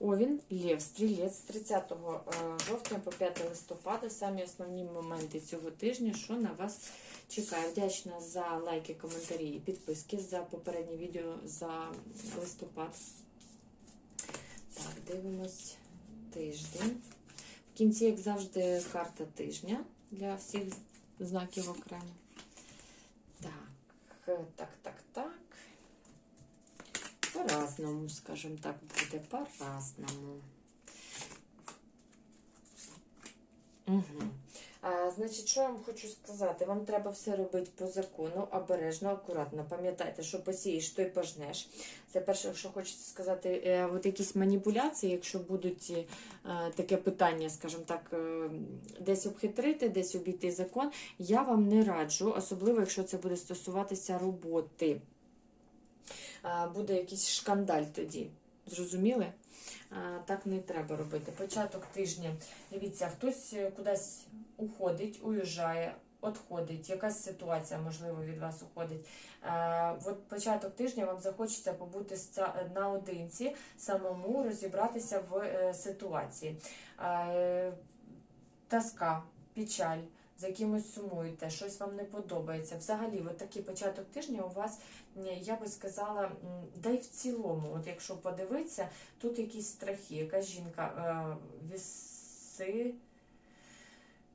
Овін, Лев, Стрілець з 30 е, жовтня по 5 листопада. Самі основні моменти цього тижня, що на вас чекає. Вдячна за лайки, коментарі і підписки за попереднє відео за листопад. Так, дивимось тиждень. В кінці, як завжди, карта тижня для всіх знаків окремо. Так, е, так. По-разному, скажімо так, буде по-разному. Угу. А, значить, що я вам хочу сказати? Вам треба все робити по закону, обережно, акуратно. Пам'ятайте, що посієш, то й пожнеш. Це перше, що хочеться сказати, е, от якісь маніпуляції, якщо будуть е, таке питання, скажімо так, е, десь обхитрити, десь обійти закон, я вам не раджу, особливо, якщо це буде стосуватися роботи. Буде якийсь шкандаль тоді. Зрозуміли? Так не треба робити. Початок тижня. Дивіться, хтось е, кудись уходить, уїжджає, відходить, якась ситуація, можливо, від вас уходить. От початок тижня вам захочеться побути наодинці, самому розібратися в е, ситуації. Е, Тоска, печаль. За кимось сумуєте, щось вам не подобається. Взагалі, от такий початок тижня у вас, я би сказала, да й в цілому, от якщо подивитися, тут якісь страхи, якась жінка, е, віси,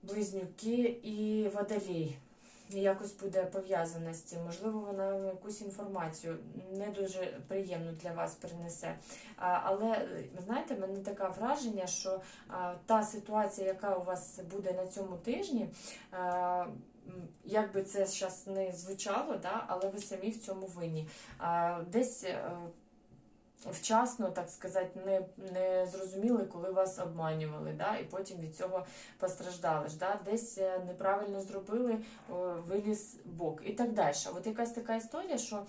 близнюки і водолій. Якось буде пов'язана з цим. Можливо, вона якусь інформацію не дуже приємну для вас принесе. Але е, знаєте, мене таке враження, що та ситуація, яка у вас буде на цьому тижні, як би це зараз не звучало, да, але ви самі в цьому винні. Десь е, вчасно, так сказати, не, не зрозуміли, коли вас обманювали, да, і потім від цього постраждали ж. Да, десь е, неправильно зробили, виліз бок і так далі. От якась така історія, що.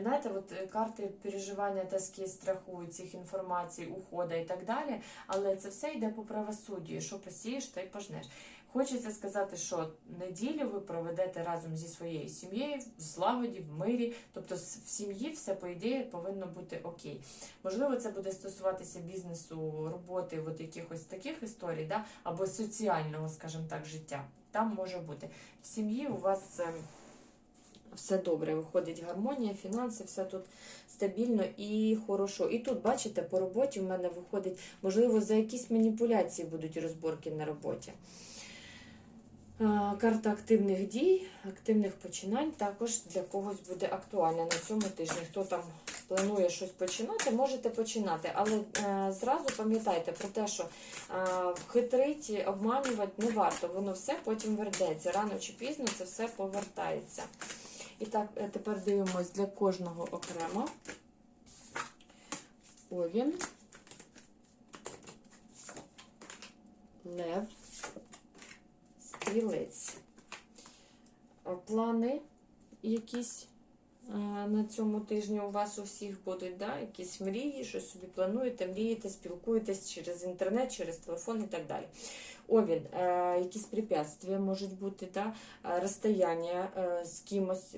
Знаєте, от е, карти переживання, тоски, страху, цих інформацій, ухода і так далі, але це все йде по правосуддю. Що посієш, то й пожнеш. Хочеться сказати, що неділю ви проведете разом зі своєю сім'єю в злагоді, в мирі, тобто в сім'ї все по ідеї повинно бути окей. Можливо, це буде стосуватися бізнесу, роботи, от якихось таких історій, да? або соціального, скажімо так, життя. Там може бути. В сім'ї у вас ем, все добре, виходить гармонія, фінанси, все тут стабільно і хорошо. І тут, бачите, по роботі в мене виходить, можливо, за якісь маніпуляції будуть розборки на роботі. А, Карта активних дій, активних починань також для когось буде актуальна на цьому тижні. Хто там планує щось починати, можете починати. Але е, зразу пам'ятайте про те, що е, хитрить, обманювати не варто. Воно все потім вернеться. Рано чи пізно це все повертається. І так, е, тепер дивимось для кожного окремо. Овін. Лев. Стрілець. Плани якісь е, на цьому тижні у вас у всіх будуть, да? якісь мрії, щось собі плануєте, мрієте, спілкуєтесь через інтернет, через телефон і так далі. Овін, е, якісь препятствия можуть бути, да? е, розстояння е, з кимось.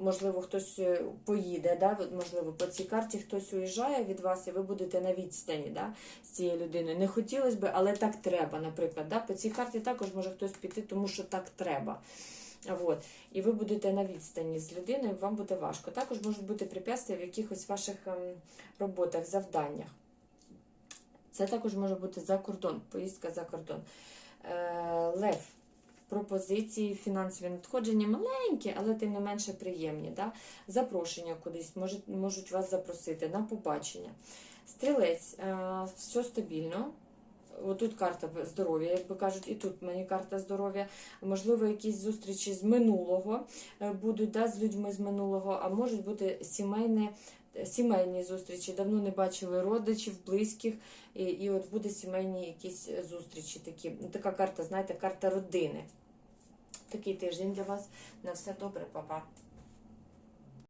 Можливо, хтось е, поїде, да? можливо, по цій карті хтось уїжджає від вас, і ви будете на відстані да? з цією людиною. Не хотілося б, але так треба, наприклад. Да? По цій карті також може хтось піти, тому що так треба. От. І ви будете на відстані з людиною, вам буде важко. Також можуть бути препятствия в якихось ваших ем, роботах, завданнях. Це також може бути за кордон, поїздка за кордон. Е, Лев. Пропозиції, фінансові надходження маленькі, але тим не менше приємні. Да? Запрошення кудись, можуть, можуть вас запросити на побачення. Стрілець, е, все стабільно. Отут карта здоров'я, як би кажуть, і тут мені карта здоров'я. Можливо, якісь зустрічі з минулого е, будуть да, з людьми з минулого, а можуть бути сімейне, сімейні зустрічі. Давно не бачили родичів, близьких, і, і от буде сімейні якісь зустрічі. Такі. Ну, Така карта, знаєте, карта родини. Такий тиждень для вас. На все добре, папа.